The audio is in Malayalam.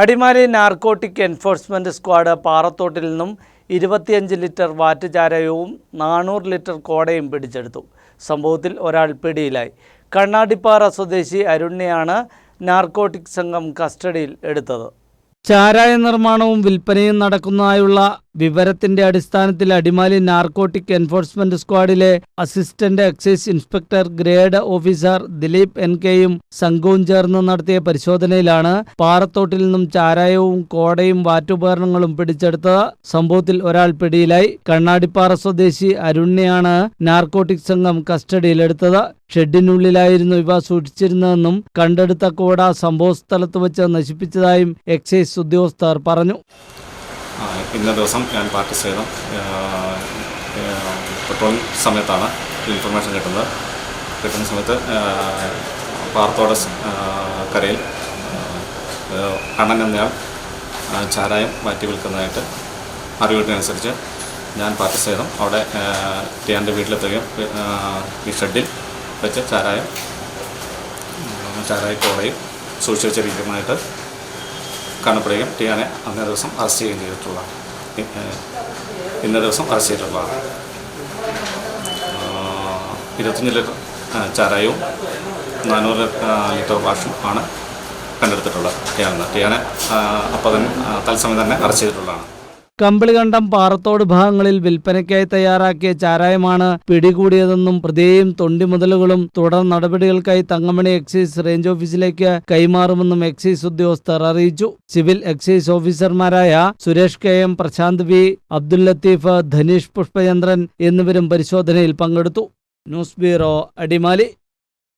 അടിമാലി നാർക്കോട്ടിക് എൻഫോഴ്സ്മെന്റ് സ്ക്വാഡ് പാറത്തോട്ടിൽ നിന്നും ഇരുപത്തിയഞ്ച് ലിറ്റർ വാറ്റ് ചാരായവും നാനൂറ് ലിറ്റർ കോടയും പിടിച്ചെടുത്തു. സംഭവത്തിൽ ഒരാൾ പിടിയിലായി. കണ്ണാടിപ്പാറ സ്വദേശി അരുണിനെയാണ് നാർക്കോട്ടിക് സംഘം കസ്റ്റഡിയിൽ എടുത്തത്. ചാരായ നിർമ്മാണവും വിൽപ്പനയും നടക്കുന്നതായുള്ള വിവരത്തിന്റെ അടിസ്ഥാനത്തിൽ Adimali narcotic enforcement സ്ക്വാഡിലെ assistant excise inspector grade officer Dileep N കെയും സംഘവും ചേർന്ന് നടത്തിയ പരിശോധനയിലാണ് പാറത്തോട്ടിൽ നിന്നും ചാരായവും കോടയും വാറ്റുപകരണങ്ങളും പിടിച്ചെടുത്ത സംഭവത്തിൽ ഒരാൾ പിടിയിലായി. കണ്ണാടിപ്പാറ സ്വദേശി അരുണിനെയാണ് നാർക്കോട്ടിക് സംഘം കസ്റ്റഡിയിലെടുത്തത്. ഷെഡിനുള്ളിലായിരുന്നു ഇവ സൂക്ഷിച്ചിരുന്നതെന്നും കണ്ടെടുത്ത കോട സംഭവസ്ഥലത്ത് വെച്ച് നശിപ്പിച്ചതായും എക്സൈസ് ഉദ്യോഗസ്ഥർ പറഞ്ഞു. ഇന്ന ദിവസം ഞാൻ പ്രാക്ടീസ് ചെയ്ത പെട്രോൾ സമയത്താണ് ഇൻഫർമേഷൻ കിട്ടുന്നത്. കിട്ടുന്ന സമയത്ത് പാറത്തോട് കരയിൽ കണ്ണൻ എന്നയാൾ ചാരായം മാറ്റി വിൽക്കുന്നതായിട്ട് അറിവിട്ടനുസരിച്ച് ഞാൻ പാർട്ടി ചെയ്തു അവിടെ ടിയാന്റെ വീട്ടിലെത്തുകയും ഈ ഷെഡിൽ വെച്ച് ചാരായം ചാരായ കോടയും സൂക്ഷിച്ച് വെച്ചിരിക്കുന്നതായിട്ട് കാണപ്പെടുകയും ടിയാനെ അന്നേ ദിവസം അറസ്റ്റ് ചെയ്യുകയും ചെയ്തിട്ടുള്ളതാണ്. ഇന്നേ ദിവസം അറസ്റ്റ് ചെയ്തിട്ടുള്ളതാണ്. ഇരുപത്തഞ്ച് ലിറ്റർ ചാരായവും നാനൂറ് ലിറ്റർ വാഷും ആണ് കണ്ടെടുത്തിട്ടുള്ളത് ടിയാനെ ടിയാനെ അപ്പോൾ തന്നെ തത്സമയം തന്നെ അറസ്റ്റ് ചെയ്തിട്ടുള്ളതാണ്. കമ്പിളികണ്ടം പാറത്തോട് ഭാഗങ്ങളിൽ വിൽപ്പനയ്ക്കായി തയ്യാറാക്കിയ ചാരായമാണ് പിടികൂടിയതെന്നും പ്രതിയെയും തൊണ്ടിമുതലുകളും തുടർ നടപടികൾക്കായി തങ്കമണി എക്സൈസ് റേഞ്ച് ഓഫീസിലേക്ക് കൈമാറുമെന്നും എക്സൈസ് ഉദ്യോഗസ്ഥർ അറിയിച്ചു. സിവിൽ എക്സൈസ് ഓഫീസർമാരായ Suresh K M Prashanth V Abdul Latheef Dhaneesh Pushpachandran എന്നിവരും പരിശോധനയിൽ പങ്കെടുത്തു. News bureau Adimali.